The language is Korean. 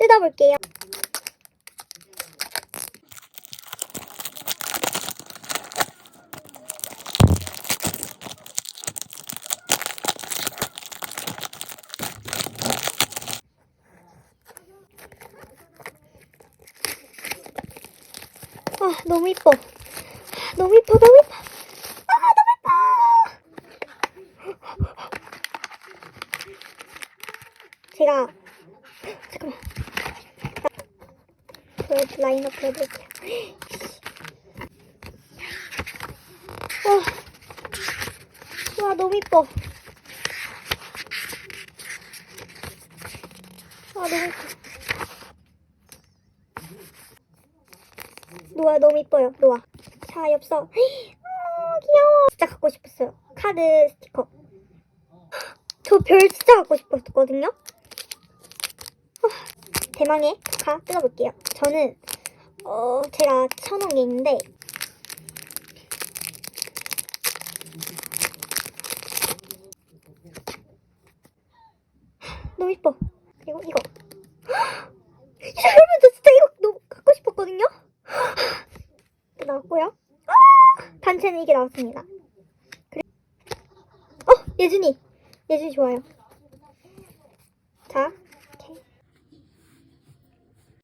뜯어볼게요. 아, 너무 이뻐. 너무 이뻐, 너무 이뻐. 아, 너무 이뻐. 제가 잠깐만 보여 라인업 보여드릴게요. 와, 와 너무 이뻐. 와 너무 이뻐. 노아 너무 이뻐요. 노아. 자 엽서. 아 귀여워. 진짜 갖고 싶었어요. 카드 스티커. 저 별 진짜 갖고 싶었거든요? 어, 대망의 가 뜯어볼게요. 저는 어 제가 쳐놓은 게 있는데 너무 이뻐. 그리고 이거 여러분 저 진짜 이거 너무 갖고 싶었거든요. 나왔고요. 아! 단체는 이게 나왔습니다. 그래. 어 예준이 예준이 좋아요. 자